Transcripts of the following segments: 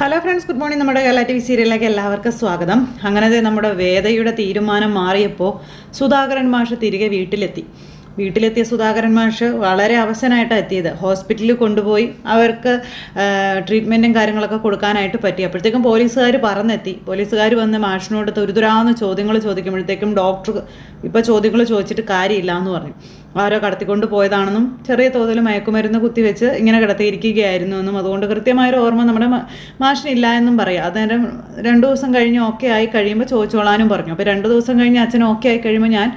Hello friends good morning നമ്മുടെ Kerala T V സീരിയലിലേക്ക് എല്ലാവർക്കും സ്വാഗതം. അങ്ങനെ നമ്മുടെ വേദയുടെ തീരുമാനം മാറിയപ്പോൾ സുധാകരൻ മാഷ് തിരികെ വീട്ടിലെത്തി. വീട്ടിലെത്തിയ സുധാകരൻ മാഷ് വളരെ അവസനായിട്ടാണ് എത്തിയത്. ഹോസ്പിറ്റലിൽ കൊണ്ടുപോയി അവർക്ക് ട്രീറ്റ്മെന്റും കാര്യങ്ങളൊക്കെ കൊടുക്കാനായിട്ട് പറ്റി. അപ്പോഴത്തേക്കും പോലീസുകാർ പറന്നെത്തി. പോലീസുകാർ വന്ന് മാഷിനോട് തുരുതുരാന്ന് ചോദ്യങ്ങൾ ചോദിക്കുമ്പോഴത്തേക്കും ഡോക്ടർ ഇപ്പോൾ ചോദ്യങ്ങൾ ചോദിച്ചിട്ട് കാര്യമില്ല എന്ന് പറഞ്ഞു. ആരോ കടത്തിക്കൊണ്ട് പോയതാണെന്നും ചെറിയ തോതിൽ മയക്കുമരുന്ന് കുത്തിവെച്ച് ഇങ്ങനെ കിടത്തിയിരിക്കുകയായിരുന്നു എന്നും അതുകൊണ്ട് കൃത്യമായൊരു ഓർമ്മ നമ്മുടെ മാഷിനില്ല എന്നും പറയാം. അന്നേരം രണ്ട് ദിവസം കഴിഞ്ഞ് ഓക്കെ ആയി കഴിയുമ്പോൾ ചോദിച്ചോളാനും പറഞ്ഞു. അപ്പോൾ രണ്ട് ദിവസം കഴിഞ്ഞ് അച്ഛൻ ഓക്കെ ആയി കഴിയുമ്പോൾ ഞാൻ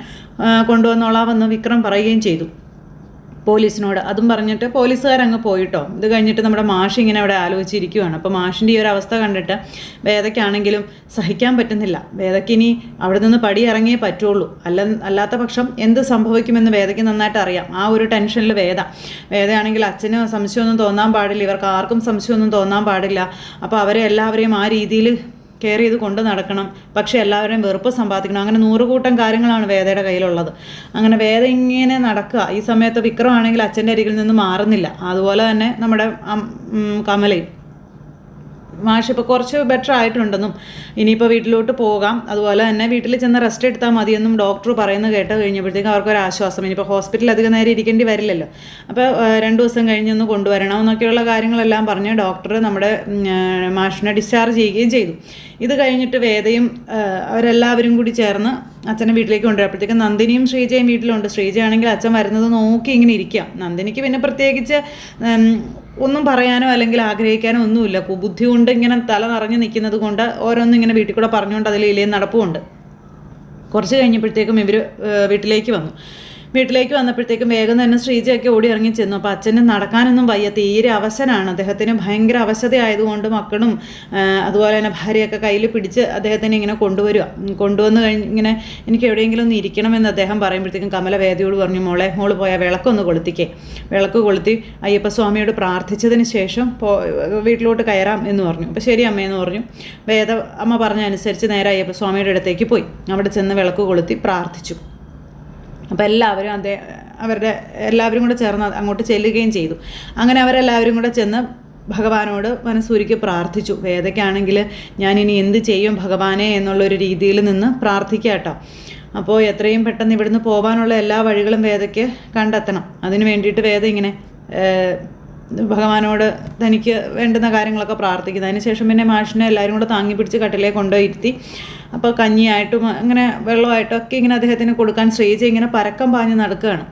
കൊണ്ടുവന്നോളാമെന്ന് വിക്രം പറയുകയും ചെയ്തു. പോലീസിനോട് അതും പറഞ്ഞിട്ട് പോലീസുകാരങ്ങ് പോയിട്ടോ. ഇത് കഴിഞ്ഞിട്ട് നമ്മുടെ മാഷ് ഇങ്ങനെ അവിടെ ആലോചിച്ചിരിക്കുകയാണ് അപ്പോൾ മാഷിന്റെ ഈ ഒരു അവസ്ഥ കണ്ടിട്ട് വേദയ്ക്കാണെങ്കിലും സഹിക്കാൻ പറ്റുന്നില്ല. വേദയ്ക്കിനി അവിടെ നിന്ന് പടി ഇറങ്ങിയേ പറ്റുള്ളൂ. അല്ല അല്ലാത്ത പക്ഷം എന്ത് സംഭവിക്കുമെന്ന് വേദയ്ക്ക് നന്നായിട്ട് അറിയാം. ആ ഒരു ടെൻഷനിൽ വേദ. വേദയാണെങ്കിൽ അച്ഛന് സംശയമൊന്നും തോന്നാൻ പാടില്ല. ഇവർക്ക് ആർക്കും സംശയമൊന്നും തോന്നാൻ പാടില്ല. അപ്പോൾ അവരെ എല്ലാവരെയും ആ രീതിയിൽ കെയർ ചെയ്ത് കൊണ്ട് നടക്കണം. പക്ഷെ എല്ലാവരെയും വെറുപ്പ് സമ്പാദിക്കണം. അങ്ങനെ നൂറുകൂട്ടം കാര്യങ്ങളാണ് വേദയുടെ കയ്യിലുള്ളത്. അങ്ങനെ വേദ ഇങ്ങനെ നടക്കുക. ഈ സമയത്ത് വിക്രമാണെങ്കിൽ അച്ഛന്റെ അരികിൽ നിന്ന് മാറുന്നില്ല. അതുപോലെ തന്നെ നമ്മുടെ കമലയും. മാഷ് ഇപ്പോൾ കുറച്ച് ബെറ്റർ ആയിട്ടുണ്ടെന്നും ഇനിയിപ്പോൾ വീട്ടിലോട്ട് പോകാം. അതുപോലെ തന്നെ വീട്ടിൽ ചെന്ന് റെസ്റ്റ് എടുത്താൽ മതിയെന്നും ഡോക്ടർ പറയുന്നത് കേട്ട് കഴിഞ്ഞപ്പോഴത്തേക്കും അവർക്കൊരു ആശ്വാസം. ഇനിയിപ്പോൾ ഹോസ്പിറ്റലിൽ അധികം നേരം ഇരിക്കേണ്ടി വരില്ലല്ലോ. അപ്പോൾ രണ്ട് ദിവസം കഴിഞ്ഞൊന്ന് കൊണ്ടുവരണം എന്നൊക്കെയുള്ള കാര്യങ്ങളെല്ലാം പറഞ്ഞ് ഡോക്ടർ നമ്മുടെ മാഷിനെ ഡിസ്ചാർജ് ചെയ്യുകയും ചെയ്തു. ഇത് കഴിഞ്ഞിട്ട് വേദയും അവരെല്ലാവരും കൂടി ചേർന്ന് അച്ഛനെ വീട്ടിലേക്ക് കൊണ്ടുവരപ്പോഴത്തേക്കും നന്ദിനിയും ശ്രീജയും വീട്ടിലുണ്ട്. ശ്രീജയാണെങ്കിൽ അച്ഛൻ വരുന്നത് നോക്കി ഇങ്ങനെ ഇരിക്കാം നന്ദിനിക്ക് പിന്നെ പ്രത്യേകിച്ച് ഒന്നും പറയാനോ അല്ലെങ്കിൽ ആഗ്രഹിക്കാനോ ഒന്നുമില്ല. ബുദ്ധി കൊണ്ട് ഇങ്ങനെ തല നിറഞ്ഞു നിൽക്കുന്നത് കൊണ്ട് ഓരോന്നും ഇങ്ങനെ വീട്ടിൽ കൂടെ പറഞ്ഞുകൊണ്ട് അതിൽ ഇലയും നടപ്പുമുണ്ട് കുറച്ച് കഴിഞ്ഞപ്പോഴത്തേക്കും ഇവർ വീട്ടിലേക്ക് വന്നു. വീട്ടിലേക്ക് വന്നപ്പോഴത്തേക്കും വേഗം തന്നെ ശ്രീജയൊക്കെ ഓടി ഇറങ്ങി ചെന്നു. അപ്പോൾ അച്ഛന് നടക്കാനൊന്നും വയ്യ. തീരെ അവശനാണ്. അദ്ദേഹത്തിന് ഭയങ്കര അവശതയായതുകൊണ്ട് മക്കളും അതുപോലെ തന്നെ ഭാര്യയൊക്കെ കയ്യിൽ പിടിച്ച് അദ്ദേഹത്തിനെ ഇങ്ങനെ കൊണ്ടുവരിക കൊണ്ടുവന്ന് കഴിഞ്ഞ് ഇങ്ങനെ എനിക്ക് എവിടെയെങ്കിലും ഒന്ന് ഇരിക്കണമെന്ന് അദ്ദേഹം പറയുമ്പോഴത്തേക്കും കമല വേദിയോട് പറഞ്ഞു മോളെ മോൾ പോയാൽ വിളക്കൊന്ന് കൊളുത്തിക്കേ. വിളക്ക് കൊളുത്തി അയ്യപ്പസ്വാമിയോട് പ്രാർത്ഥിച്ചതിന് ശേഷം പോ വീട്ടിലോട്ട് കയറാം എന്ന് പറഞ്ഞു. അപ്പോൾ ശരി അമ്മയെന്ന് പറഞ്ഞു. വേദ അമ്മ പറഞ്ഞ അനുസരിച്ച് നേരെ അയ്യപ്പസ്വാമിയുടെ അടുത്തേക്ക് പോയി. അവിടെ ചെന്ന് വിളക്ക് കൊളുത്തി പ്രാർത്ഥിച്ചു. അപ്പോൾ എല്ലാവരും അതേ അവരുടെ എല്ലാവരും കൂടെ ചേർന്ന് അങ്ങോട്ട് ചെല്ലുകയും ചെയ്തു. അങ്ങനെ അവരെല്ലാവരും കൂടെ ചെന്ന് ഭഗവാനോട് മനസ്സൂരിക്ക് പ്രാർത്ഥിച്ചു. വേദയ്ക്കാണെങ്കിൽ ഞാനിനി എന്ത് ചെയ്യും ഭഗവാനെ എന്നുള്ളൊരു രീതിയിൽ നിന്ന് പ്രാർത്ഥിക്കുക അപ്പോൾ എത്രയും പെട്ടെന്ന് ഇവിടുന്ന് പോകാനുള്ള എല്ലാ വഴികളും വേദയ്ക്ക് കണ്ടെത്തണം. അതിന് വേണ്ടിയിട്ട് വേദ ഇങ്ങനെ ഭഗവാനോട് തനിക്ക് വേണ്ടുന്ന കാര്യങ്ങളൊക്കെ പ്രാർത്ഥിക്കുന്നത് അതിനുശേഷം പിന്നെ മാഷിനെ എല്ലാവരും കൂടെ താങ്ങി പിടിച്ച് കട്ടിലേക്ക് കൊണ്ടുപോയിരുത്തി. അപ്പോൾ കഞ്ഞിയായിട്ടും അങ്ങനെ വെള്ളമായിട്ടും ഒക്കെ ഇങ്ങനെ അദ്ദേഹത്തിന് കൊടുക്കാൻ ശ്രീജ ഇങ്ങനെ പരക്കം പാഞ്ഞ് നടക്കുകയാണ്.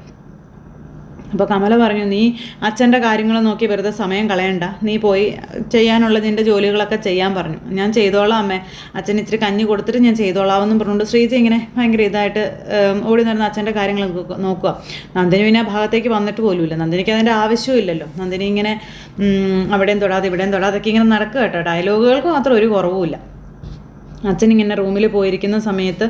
അപ്പോൾ കമല പറഞ്ഞു നീ അച്ഛന്റെ കാര്യങ്ങൾ നോക്കി വെറുതെ സമയം കളയണ്ട. നീ പോയി ചെയ്യാനുള്ള നിന്റെ ജോലികളൊക്കെ ചെയ്യാൻ പറഞ്ഞു. ഞാൻ ചെയ്തോളാം അമ്മേ. അച്ഛൻ ഇച്ചിരി കഞ്ഞി കൊടുത്തിട്ട് ഞാൻ ചെയ്തോളാം എന്നും പറഞ്ഞുകൊണ്ട് ശ്രീജി ഇങ്ങനെ ഭയങ്കര ഇതായിട്ട് ഓടി നടന്ന് അച്ഛന്റെ കാര്യങ്ങൾ നോക്കുക- നന്ദിനി പിന്നെ ഭാഗത്തേക്ക് വന്നിട്ട് പോലുമില്ല. നന്ദിനിക്ക് അതിന്റെ ആവശ്യമില്ലല്ലോ. നന്ദിനി ഇങ്ങനെ അവിടെയും തൊടാതെ ഇവിടെയും തൊടാതൊക്കെ ഇങ്ങനെ നടക്കുക കേട്ടോ. ഡയലോഗുകൾക്ക് മാത്രം ഒരു കുറവുമില്ല. അച്ഛൻ ഇങ്ങനെ റൂമിൽ പോയിരിക്കുന്ന സമയത്ത്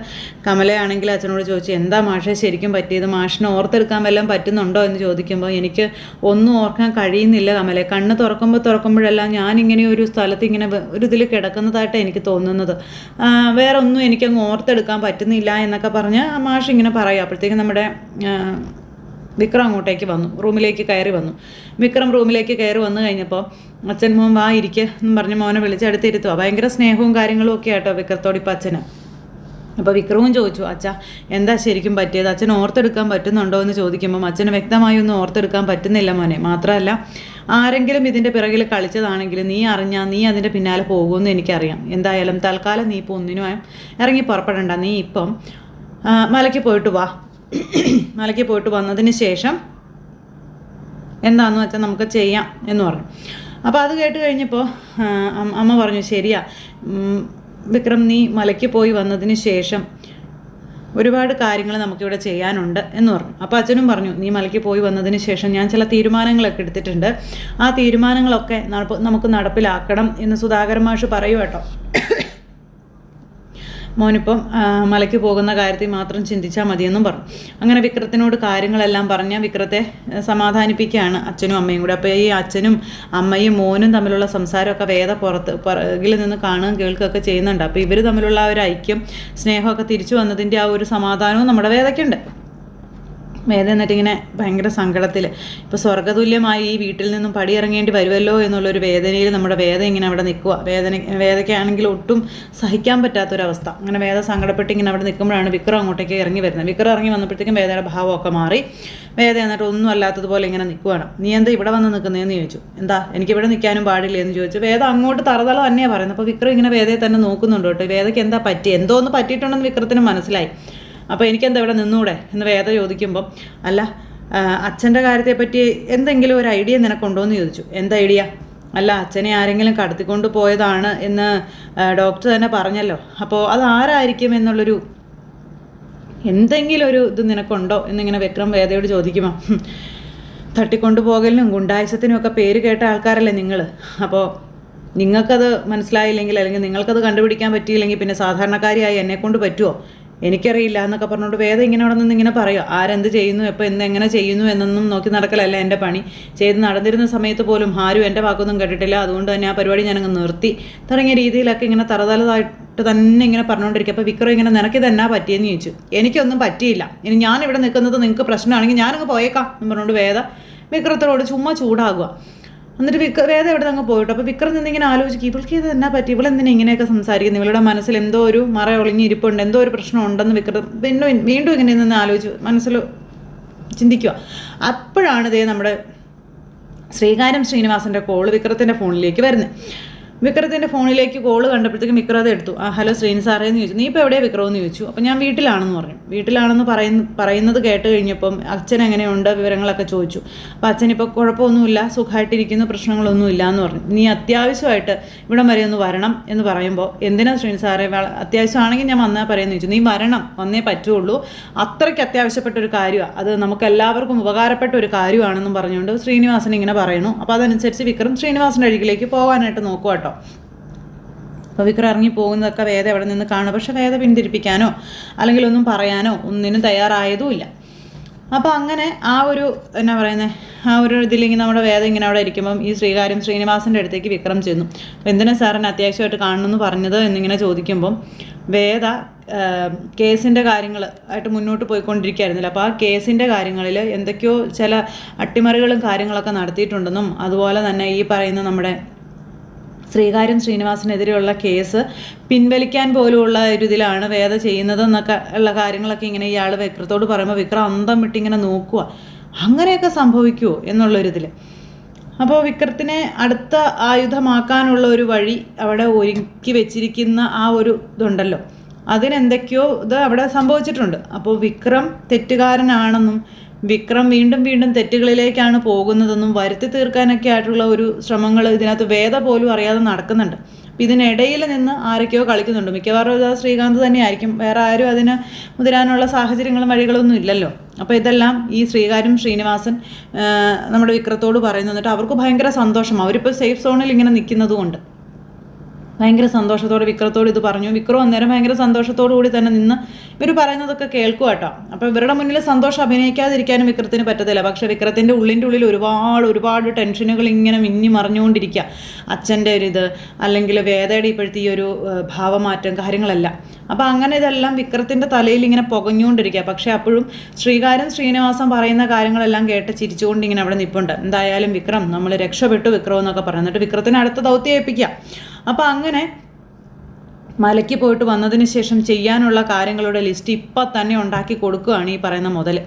കമലയാണെങ്കിൽ അച്ഛനോട് ചോദിച്ചു എന്താ മാഷെ ശരിക്കും പറ്റിയത്? മാഷിന് ഓർത്തെടുക്കാൻ വല്ലതും പറ്റുന്നുണ്ടോ? എന്ന് ചോദിക്കുമ്പോൾ എനിക്ക് ഒന്നും ഓർക്കാൻ കഴിയുന്നില്ല കമലെ. കണ്ണ് തുറക്കുമ്പോൾ തുറക്കുമ്പോഴെല്ലാം ഞാനിങ്ങനെ ഒരു സ്ഥലത്ത് ഇങ്ങനെ ഒരു ഇതിൽ കിടക്കുന്നതായിട്ട് എനിക്ക് തോന്നുന്നത്. വേറെ ഒന്നും എനിക്കങ്ങ് ഓർത്തെടുക്കാൻ പറ്റുന്നില്ല എന്നൊക്കെ പറഞ്ഞ് മാഷ് ഇങ്ങനെ പറയും. അപ്പോഴത്തേക്കും നമ്മുടെ വിക്രം അങ്ങോട്ടേക്ക് വന്നു. റൂമിലേക്ക് കയറി വന്നു. വിക്രം റൂമിലേക്ക് കയറി വന്നു കഴിഞ്ഞപ്പോൾ അച്ഛൻ മോൻ വാ ഇരിക്കുക എന്നും പറഞ്ഞ് മോനെ വിളിച്ചെടുത്തിരുത്തുക ഭയങ്കര സ്നേഹവും കാര്യങ്ങളും ഒക്കെ ആട്ടോ വിക്രത്തോട് ഇപ്പം അച്ഛന്. അപ്പോൾ വിക്രവും ചോദിച്ചു അച്ഛ എന്താ ശരിക്കും പറ്റിയത്? അച്ഛൻ ഓർത്തെടുക്കാൻ പറ്റുന്നുണ്ടോ എന്ന് ചോദിക്കുമ്പം അച്ഛന് വ്യക്തമായി ഒന്നും ഓർത്തെടുക്കാൻ പറ്റുന്നില്ല മോനെ. മാത്രമല്ല ആരെങ്കിലും ഇതിന്റെ പിറകിൽ കളിച്ചതാണെങ്കിൽ നീ അറിഞ്ഞാൽ നീ അതിന്റെ പിന്നാലെ പോകുമെന്ന് എനിക്കറിയാം. എന്തായാലും തൽക്കാലം നീ ഇപ്പോൾ ഒന്നിനും ഇറങ്ങി പുറപ്പെടണ്ട. നീ ഇപ്പം മലയ്ക്ക് പോയിട്ട് വാ. മലയ്ക്ക് പോയിട്ട് വന്നതിന് ശേഷം എന്താണെന്ന് വെച്ചാൽ നമുക്ക് ചെയ്യാം എന്ന് പറഞ്ഞു. അപ്പോൾ അത് കേട്ട് കഴിഞ്ഞപ്പോൾ അമ്മ പറഞ്ഞു ശരിയാ. വിക്രം നീ മലയ്ക്ക് പോയി വന്നതിന് ശേഷം ഒരുപാട് കാര്യങ്ങൾ നമുക്കിവിടെ ചെയ്യാനുണ്ട് എന്ന് പറഞ്ഞു. അപ്പോൾ അച്ഛനും പറഞ്ഞു നീ മലയ്ക്ക് പോയി വന്നതിന് ശേഷം ഞാൻ ചില തീരുമാനങ്ങളൊക്കെ എടുത്തിട്ടുണ്ട്. ആ തീരുമാനങ്ങളൊക്കെ നമുക്ക് നടപ്പിലാക്കണം എന്ന് സുധാകരൻ മാഷ് പറയൂ കേട്ടോ. മോനിപ്പം മലയ്ക്ക് പോകുന്ന കാര്യത്തിൽ മാത്രം ചിന്തിച്ചാൽ മതിയെന്നും പറഞ്ഞു. അങ്ങനെ വിക്രത്തിനോട് കാര്യങ്ങളെല്ലാം പറഞ്ഞ് വിക്രത്തെ സമാധാനിപ്പിക്കുകയാണ് അച്ഛനും അമ്മയും കൂടെ. അപ്പോൾ ഈ അച്ഛനും അമ്മയും മോനും തമ്മിലുള്ള സംസാരമൊക്കെ വേദ പുറത്ത് പുറകിൽ നിന്ന് കാണുകയും കേൾക്കുകയൊക്കെ ചെയ്യുന്നുണ്ട്. അപ്പോൾ ഇവർ തമ്മിലുള്ള ആ ഒരു ഐക്യം സ്നേഹമൊക്കെ തിരിച്ചു വന്നതിന്റെ ആ ഒരു സമാധാനവും നമ്മുടെ വേദയ്ക്കുണ്ട്. വേദ എന്നിട്ട് ഇങ്ങനെ ഭയങ്കര സങ്കടത്തിൽ ഇപ്പോൾ സ്വർഗതുല്യമായി ഈ വീട്ടിൽ നിന്നും പടിയിറങ്ങേണ്ടി വരുമല്ലോ എന്നുള്ളൊരു വേദനയിൽ നമ്മുടെ വേദ ഇങ്ങനെ അവിടെ നിൽക്കുക വേദന വേദയ്ക്കാണെങ്കിൽ ഒട്ടും സഹിക്കാൻ പറ്റാത്തൊരവസ്ഥ. അങ്ങനെ വേദ സങ്കടപ്പെട്ട് ഇങ്ങനെ അവിടെ നിൽക്കുമ്പോഴാണ് വിക്രം അങ്ങോട്ടേക്ക് ഇറങ്ങി വരുന്നത്. വിക്രം ഇറങ്ങി വന്നപ്പോഴത്തേക്കും വേദയുടെ ഭാവമൊക്കെ മാറി. വേദ എന്നിട്ട് ഒന്നും അല്ലാത്തതുപോലെ ഇങ്ങനെ നിൽക്കുകയാണ് നീ എന്താ ഇവിടെ വന്ന് നിൽക്കുന്നതെന്ന് ചോദിച്ചു. എന്താ? എനിക്ക് ഇവിടെ നിൽക്കാനും പാടില്ല എന്ന് ചോദിച്ചു. വേദ അങ്ങോട്ട് തറതള തന്നെയാണ് പറയുന്നത്. അപ്പോൾ വിക്രം ഇങ്ങനെ വേദയെ തന്നെ നോക്കുന്നുണ്ട് കേട്ടോ. വേദയ്ക്ക് എന്താ പറ്റി? എന്തോ ഒന്ന് പറ്റിയിട്ടുണ്ടെന്ന് വിക്രത്തിന് മനസ്സിലായി. അപ്പോൾ എനിക്കെന്താ ഇവിടെ നിന്നൂടെ എന്ന് വേദ ചോദിക്കുമ്പം അല്ല അച്ഛന്റെ കാര്യത്തെപ്പറ്റി എന്തെങ്കിലും ഒരു ഐഡിയ നിനക്കുണ്ടോ എന്ന് ചോദിച്ചു. എന്ത് ഐഡിയ? അല്ല അച്ഛനെ ആരെങ്കിലും കടത്തിക്കൊണ്ട് പോയതാണ് എന്ന് ഡോക്ടർ തന്നെ പറഞ്ഞല്ലോ. അപ്പോൾ അത് ആരായിരിക്കും എന്നുള്ളൊരു എന്തെങ്കിലും ഒരു ഇത് നിനക്കുണ്ടോ? എന്നിങ്ങനെ വിക്രം വേദയോട് ചോദിക്കുമോ തട്ടിക്കൊണ്ടു പോകലിനും ഗുണ്ടായുസത്തിനും ഒക്കെ പേര് കേട്ട ആൾക്കാരല്ലേ നിങ്ങൾ അപ്പോൾ നിങ്ങൾക്കത് മനസ്സിലായില്ലെങ്കിൽ അല്ലെങ്കിൽ നിങ്ങൾക്കത് കണ്ടുപിടിക്കാൻ പറ്റിയില്ലെങ്കിൽ പിന്നെ സാധാരണക്കാരിയായി എന്നെക്കൊണ്ട് പറ്റുമോ എനിക്കറിയില്ല എന്നൊക്കെ പറഞ്ഞുകൊണ്ട് വേദം ഇങ്ങനെ അവിടെ നിന്ന് ഇങ്ങനെ പറയുക ആരെന്ത് ചെയ്യുന്നു? എപ്പോൾ എന്ത് എങ്ങനെ ചെയ്യുന്നു? എന്നൊന്നും നോക്കി നടക്കലല്ല എന്റെ പണി. ചെയ്ത് നടന്നിരുന്ന സമയത്ത് പോലും ആരും എന്റെ വാക്കൊന്നും കേട്ടിട്ടില്ല. അതുകൊണ്ട് തന്നെ ആ പരിപാടി ഞാനങ്ങ് നിർത്തി. തുടങ്ങിയ രീതിയിലൊക്കെ ഇങ്ങനെ തറതലതായിട്ട് തന്നെ ഇങ്ങനെ പറഞ്ഞുകൊണ്ടിരിക്കുക അപ്പോൾ വിക്രം ഇങ്ങനെ നിനക്ക് തന്നെ പറ്റിയെന്ന് ചോദിച്ചു. എനിക്കൊന്നും പറ്റിയില്ല. ഇനി ഞാൻ ഇവിടെ നിൽക്കുന്നത് നിങ്ങൾക്ക് പ്രശ്നമാണെങ്കിൽ ഞാനങ്ങ് പോയേക്കാം. എന്ന് പറഞ്ഞുകൊണ്ട് വേദ വിക്രത്തിനോട് ചുമ്മാ ചൂടാകുക. എന്നിട്ട് വിക്ര വേദ എവിടെ അങ്ങ് പോയിട്ട്. അപ്പോൾ വിക്രം നിന്നിങ്ങനെ ആലോചിക്കും ഇവൾക്ക് ഇത് എന്നാ പറ്റി? ഇവളെന്തിനാ ഇങ്ങനെയൊക്കെ സംസാരിക്കുന്നത്? ഇവളുടെ മനസ്സിൽ എന്തോ ഒരു മറ ഒളിഞ്ഞിരിപ്പുണ്ട് എന്തോ ഒരു പ്രശ്നം ഉണ്ടെന്ന് വിക്രം വീണ്ടും വീണ്ടും ഇങ്ങനെ നിന്ന് ആലോചിച്ചു മനസ്സിൽ ചിന്തിക്കുക. അപ്പോഴാണ് ഇതേ നമ്മുടെ ശ്രീകാര്യം ശ്രീനിവാസന്റെ കോൾ വിക്രത്തിന്റെ ഫോണിലേക്ക് വരുന്നത്. വിക്രത്തിന്റെ ഫോണിലേക്ക് കോൾ കണ്ടപ്പോഴത്തേക്കും വിക്രം അത് എടുത്തു. ആ ഹലോ ശ്രീനി സാറേ എന്ന് ചോദിച്ചു. നീ ഇപ്പോൾ എവിടെയാണ് വിക്രം എന്ന് ചോദിച്ചു. അപ്പോൾ ഞാൻ വീട്ടിലാണെന്ന് പറഞ്ഞു. വീട്ടിലാണെന്ന് പറയുന്ന പറയുന്നത് കേട്ട് കഴിഞ്ഞപ്പം അച്ഛൻ എങ്ങനെയുണ്ട് വിവരങ്ങളൊക്കെ ചോദിച്ചു. അപ്പോൾ അച്ഛനിപ്പോൾ കുഴപ്പമൊന്നുമില്ല സുഖമായിട്ടിരിക്കുന്ന പ്രശ്നങ്ങളൊന്നുമില്ല എന്ന് പറഞ്ഞു. നീ അത്യാവശ്യമായിട്ട് ഇവിടം വരെ ഒന്ന് വരണം എന്ന് പറയുമ്പോൾ എന്തിനാ ശ്രീനി സാറേ? അത്യാവശ്യമാണെങ്കിൽ ഞാൻ വന്നാൽ പറയുമെന്ന് ചോദിച്ചു. നീ വരണം വന്നേ പറ്റുള്ളൂ. അത്രയ്ക്ക് അത്യാവശ്യപ്പെട്ട ഒരു കാര്യമാണ് അത് നമുക്ക് എല്ലാവർക്കും ഉപകാരപ്പെട്ട ഒരു കാര്യമാണെന്നും പറഞ്ഞുകൊണ്ട് ശ്രീനിവാസൻ ഇങ്ങനെ പറയണു. അപ്പോൾ അതനുസരിച്ച് വിക്രം ശ്രീനിവാസന്റെ അരികിലേക്ക് പോകാനായിട്ട് നോക്കുക കേട്ടോ അപ്പോൾ വിക്രം ഇറങ്ങി പോകുന്നതൊക്കെ വേദ എവിടെ നിന്ന് കാണും. പക്ഷെ വേദ പിന്തിരിപ്പിക്കാനോ അല്ലെങ്കിൽ ഒന്നും പറയാനോ ഒന്നിനും തയ്യാറായതുമില്ല. അപ്പോൾ അങ്ങനെ ആ ഒരു എന്നാ പറയുന്നത് ആ ഒരു ഇതിലിങ്ങനെ നമ്മുടെ വേദം ഇങ്ങനെ അവിടെ ഇരിക്കുമ്പം ഈ ശ്രീകാര്യം ശ്രീനിവാസന്റെ അടുത്തേക്ക് വിക്രം ചെന്നു. എന്തിനാ സാറിന് അത്യാവശ്യമായിട്ട് കാണണമെന്ന് പറഞ്ഞത് എന്നിങ്ങനെ ചോദിക്കുമ്പം വേദ കേസിന്റെ കാര്യങ്ങൾ ആയിട്ട് മുന്നോട്ട് പോയിക്കൊണ്ടിരിക്കുകയായിരുന്നില്ല. അപ്പോൾ ആ കേസിന്റെ കാര്യങ്ങളിൽ എന്തൊക്കെയോ ചില അട്ടിമറികളും കാര്യങ്ങളൊക്കെ നടത്തിയിട്ടുണ്ടെന്നും അതുപോലെ തന്നെ ഈ പറയുന്ന നമ്മുടെ ശ്രീകാര്യം ശ്രീനിവാസിനെതിരെയുള്ള കേസ് പിൻവലിക്കാൻ പോലുമുള്ള ഒരു ഇതിലാണ് വേദ ചെയ്യുന്നതെന്നൊക്കെ ഉള്ള കാര്യങ്ങളൊക്കെ ഇങ്ങനെ ഇയാൾ വിക്രത്തോട് പറയുമ്പോൾ വിക്രം അന്തം വിട്ടിങ്ങനെ നോക്കുക അങ്ങനെയൊക്കെ സംഭവിക്കുമോ എന്നുള്ളൊരിതിൽ അപ്പോൾ വിക്രത്തിനെ അടുത്ത ആയുധമാക്കാനുള്ള ഒരു വഴി അവിടെ ഒരുക്കി വെച്ചിരിക്കുന്ന ആ ഒരു ഇതുണ്ടല്ലോ. അതിനെന്തൊക്കെയോ ഇത് അവിടെ സംഭവിച്ചിട്ടുണ്ട്. അപ്പോൾ വിക്രം തെറ്റുകാരനാണെന്നും വിക്രം വീണ്ടും വീണ്ടും തെറ്റുകളിലേക്കാണ് പോകുന്നതെന്നും വരുത്തി തീർക്കാനൊക്കെ ആയിട്ടുള്ള ഒരു ശ്രമങ്ങൾ ഇതിനകത്ത് വേദ പോലും അറിയാതെ നടക്കുന്നുണ്ട്. അപ്പം ഇതിനിടയിൽ നിന്ന് ആരൊക്കെയോ കളിക്കുന്നുണ്ട്. മിക്കവാറും അത് ശ്രീകാന്ത് തന്നെയായിരിക്കും. വേറെ ആരും അതിന് മുതിരാനുള്ള സാഹചര്യങ്ങളും വഴികളൊന്നും ഇല്ലല്ലോ. അപ്പോൾ ഇതെല്ലാം ഈ ശ്രീകാരും ശ്രീനിവാസൻ നമ്മുടെ വിക്രത്തോട് പറയുന്നു എന്നിട്ട് അവർക്ക് ഭയങ്കര സന്തോഷം. അവരിപ്പോൾ സേഫ് സോണിൽ ഇങ്ങനെ നിൽക്കുന്നത് കൊണ്ട് ഭയങ്കര സന്തോഷത്തോടെ വിക്രത്തോട് ഇത് പറഞ്ഞു. വിക്രം അന്നേരം ഭയങ്കര സന്തോഷത്തോടു കൂടി തന്നെ നിന്ന് ഇവർ പറയുന്നതൊക്കെ കേൾക്കുക കേട്ടോ. അപ്പോൾ ഇവരുടെ മുന്നിൽ സന്തോഷം അഭിനയിക്കാതിരിക്കാനും വിക്രത്തിന് പറ്റത്തില്ല. പക്ഷെ വിക്രത്തിന്റെ ഉള്ളിന്റെ ഉള്ളിൽ ഒരുപാട് ഒരുപാട് ടെൻഷനുകൾ ഇങ്ങനെ മിന്നി മറിഞ്ഞുകൊണ്ടിരിക്കുക അച്ഛന്റെ ഒരു ഇത് അല്ലെങ്കിൽ വേദയുടെ ഇപ്പോഴത്തെ ഈ ഒരു ഭാവമാറ്റം കാര്യങ്ങളെല്ലാം. അപ്പോൾ അങ്ങനെ ഇതെല്ലാം വിക്രത്തിന്റെ തലയിൽ ഇങ്ങനെ പുകഞ്ഞുകൊണ്ടിരിക്കുക പക്ഷേ അപ്പോഴും ശ്രീകാരം ശ്രീനിവാസം പറയുന്ന കാര്യങ്ങളെല്ലാം കേട്ട് ചിരിച്ചുകൊണ്ട് ഇങ്ങനെ അവിടെ നിൽപ്പുണ്ട് എന്തായാലും വിക്രം നമ്മൾ രക്ഷപ്പെട്ടു വിക്രം എന്നൊക്കെ പറഞ്ഞു എന്നിട്ട് വിക്രത്തിന് അടുത്ത ദൗത്യം ഏൽപ്പിക്കുക അപ്പോൾ അങ്ങനെ മലയ്ക്ക് പോയിട്ട് വന്നതിന് ശേഷം ചെയ്യാനുള്ള കാര്യങ്ങളുടെ ലിസ്റ്റ് ഇപ്പം തന്നെ ഉണ്ടാക്കി കൊടുക്കുകയാണ് ഈ പറയുന്ന മുതൽ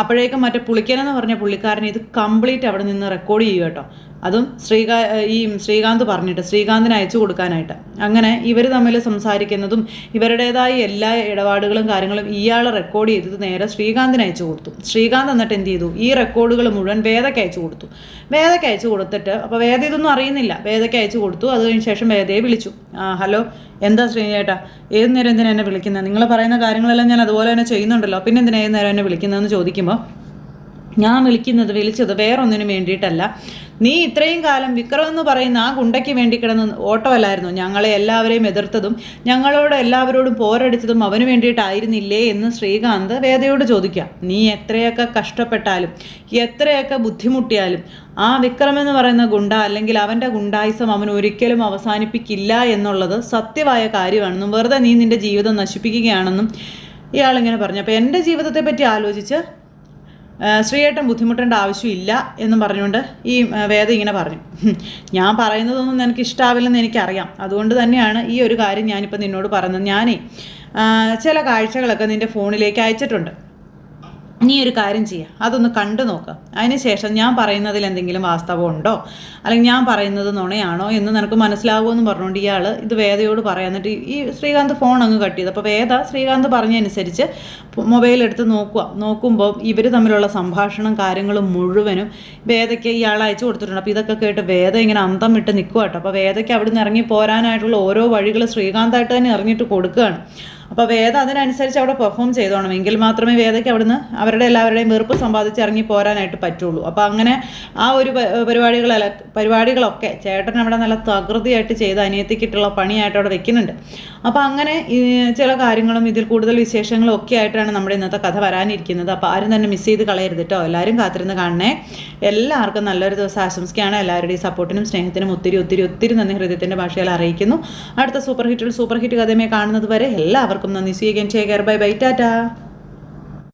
അപ്പോഴേക്കും മറ്റേ പുളിക്കനെന്ന് പറഞ്ഞ പുള്ളിക്കാരൻ ഇത് കംപ്ലീറ്റ് അവിടെ നിന്ന് റെക്കോർഡ് ചെയ്യുക കേട്ടോ. അതും ശ്രീകാ ഈ ശ്രീകാന്ത് പറഞ്ഞിട്ട് ശ്രീകാന്തിന് അയച്ചു കൊടുക്കാനായിട്ട്. അങ്ങനെ ഇവർ തമ്മിൽ സംസാരിക്കുന്നതും ഇവരുടേതായ എല്ലാ ഇടപാടുകളും കാര്യങ്ങളും ഇയാൾ റെക്കോർഡ് ചെയ്തത് നേരെ ശ്രീകാന്തിന് അയച്ചു കൊടുത്തു. ശ്രീകാന്ത് എന്നിട്ട് എന്ത് ചെയ്തു? ഈ റെക്കോർഡുകൾ മുഴുവൻ വേദയ്ക്ക് അയച്ചു കൊടുത്തു. വേദയ്ക്ക് അയച്ചു കൊടുത്തിട്ട് അപ്പോൾ വേദ ഇതൊന്നും അറിയുന്നില്ല. വേദയ്ക്ക് അയച്ചു കൊടുത്തു. അതിന് ശേഷം വേദയെ വിളിച്ചു. ഹലോ എന്താ ശ്രീനേട്ടാ? ഏത് നേരം എന്തിനാ എന്നെ വിളിക്കുന്നത് നിങ്ങൾ പറയുന്ന കാര്യങ്ങളെല്ലാം ഞാൻ അതുപോലെ തന്നെ ചെയ്യുന്നുണ്ടല്ലോ. പിന്നെ എന്തിനാ ഏത് നേരം എന്നെ വിളിക്കുന്നതെന്ന് ചോദിക്കുമ്പോൾ ഞാൻ വിളിക്കുന്നത് വിളിച്ചത് വേറൊന്നിനും വേണ്ടിയിട്ടല്ല. നീ ഇത്രയും കാലം വിക്രം എന്ന് പറയുന്ന ആ ഗുണ്ടയ്ക്ക് വേണ്ടി കിടന്ന ഓട്ടമല്ലായിരുന്നു? ഞങ്ങളെ എല്ലാവരെയും എതിർത്തതും ഞങ്ങളോട് എല്ലാവരോടും പോരടിച്ചതും അവന് വേണ്ടിയിട്ടായിരുന്നില്ലേ എന്ന് ശ്രീകാന്ത് വേദയോട് ചോദിക്കാം നീ എത്രയൊക്കെ കഷ്ടപ്പെട്ടാലും എത്രയൊക്കെ ബുദ്ധിമുട്ടിയാലും ആ വിക്രം എന്ന് പറയുന്ന ഗുണ്ട അല്ലെങ്കിൽ അവന്റെ ഗുണ്ടായിസം അവൻ ഒരിക്കലും അവസാനിപ്പിക്കില്ല എന്നുള്ളത് സത്യമായ കാര്യമാണെന്നും വെറുതെ നീ നിന്റെ ജീവിതം നശിപ്പിക്കുകയാണെന്നും ഇയാളിങ്ങനെ പറഞ്ഞു. അപ്പോൾ എന്റെ ജീവിതത്തെ പറ്റി ആലോചിച്ച് ശ്രീയേട്ടൻ ബുദ്ധിമുട്ടേണ്ട ആവശ്യമില്ല എന്നും പറഞ്ഞുകൊണ്ട് ഈ വേദം ഇങ്ങനെ പറഞ്ഞു. ഞാൻ പറയുന്നതൊന്നും നിനക്ക് ഇഷ്ടാവില്ലെന്ന് എനിക്കറിയാം. അതുകൊണ്ട് തന്നെയാണ് ഈ ഒരു കാര്യം ഞാനിപ്പോൾ നിന്നോട് പറയുന്നത് ഞാനേ ചില കാഴ്ചകളൊക്കെ നിന്റെ ഫോണിലേക്ക് അയച്ചിട്ടുണ്ട്. നീ ഒരു കാര്യം ചെയ്യുക അതൊന്ന് കണ്ടു നോക്കുക അതിനുശേഷം ഞാൻ പറയുന്നതിൽ എന്തെങ്കിലും വാസ്തവം ഉണ്ടോ അല്ലെങ്കിൽ ഞാൻ പറയുന്നത് നുണയാണോ എന്ന് നിനക്ക് മനസ്സിലാവുമെന്ന് പറഞ്ഞുകൊണ്ട് ഇയാൾ ഇത് വേദയോട് പറയാം. എന്നിട്ട് ഈ ശ്രീകാന്ത് ഫോൺ അങ്ങ് കട്ട് ചെയ്തു. അപ്പോൾ വേദ ശ്രീകാന്ത് പറഞ്ഞനുസരിച്ച് മൊബൈൽ എടുത്ത് നോക്കുക. നോക്കുമ്പോൾ ഇവർ തമ്മിലുള്ള സംഭാഷണം കാര്യങ്ങളും മുഴുവനും വേദയ്ക്ക് ഇയാൾ അയച്ചു കൊടുത്തിട്ടുണ്ട്. അപ്പോൾ ഇതൊക്കെ കേട്ട് വേദ ഇങ്ങനെ അന്തം വിട്ട് നിൽക്കുക കേട്ടോ അപ്പോൾ വേദയ്ക്ക് അവിടെ നിന്ന് ഇറങ്ങി പോരാനായിട്ടുള്ള ഓരോ വഴികൾ ശ്രീകാന്തായിട്ട് തന്നെ ഇറങ്ങിയിട്ട് കൊടുക്കുകയാണ്. അപ്പോൾ വേദ അതിനനുസരിച്ച് അവിടെ പെർഫോം ചെയ്തോണം എങ്കിൽ മാത്രമേ വേദയ്ക്ക് അവിടുന്ന് അവരുടെ എല്ലാവരുടെയും വെറുപ്പ് സമ്പാദിച്ച് ഇറങ്ങി പോരാനായിട്ട് പറ്റുള്ളൂ. അപ്പോൾ അങ്ങനെ ആ ഒരു പരിപാടികളല്ല പരിപാടികളൊക്കെ ചേട്ടൻ അവിടെ നല്ല തകൃതിയായിട്ട് ചെയ്ത് അനിയത്തിക്കിട്ടുള്ള പണിയായിട്ട് അവിടെ വെക്കുന്നുണ്ട്. അപ്പോൾ അങ്ങനെ ചില കാര്യങ്ങളും ഇതിൽ കൂടുതൽ വിശേഷങ്ങളും ഒക്കെ ആയിട്ടാണ് നമ്മുടെ ഇന്നത്തെ കഥ വരാനിരിക്കുന്നത്. അപ്പോൾ ആരും തന്നെ മിസ് ചെയ്ത് കളയരുത് കേട്ടോ എല്ലാവരും കാത്തിരുന്ന് കാണണേ. എല്ലാവർക്കും നല്ലൊരു ദിവസം ആശംസിക്കുകയാണ്. എല്ലാവരുടെയും സപ്പോർട്ടിനും സ്നേഹത്തിനും ഒത്തിരി ഒത്തിരി ഒത്തിരി നന്ദി ഹൃദയത്തിന്റെ ഭാഷയിൽ അറിയിക്കുന്നു. അടുത്ത സൂപ്പർ ഹിറ്റിൽ സൂപ്പർ ഹിറ്റ് കഥയുമായി കാണുന്നത് വരെ എല്ലാവർക്കും നന്ദി. സ്വീകരിക്കാൻ ചെയ്യാൻ ബൈ ബൈ ടാറ്റാ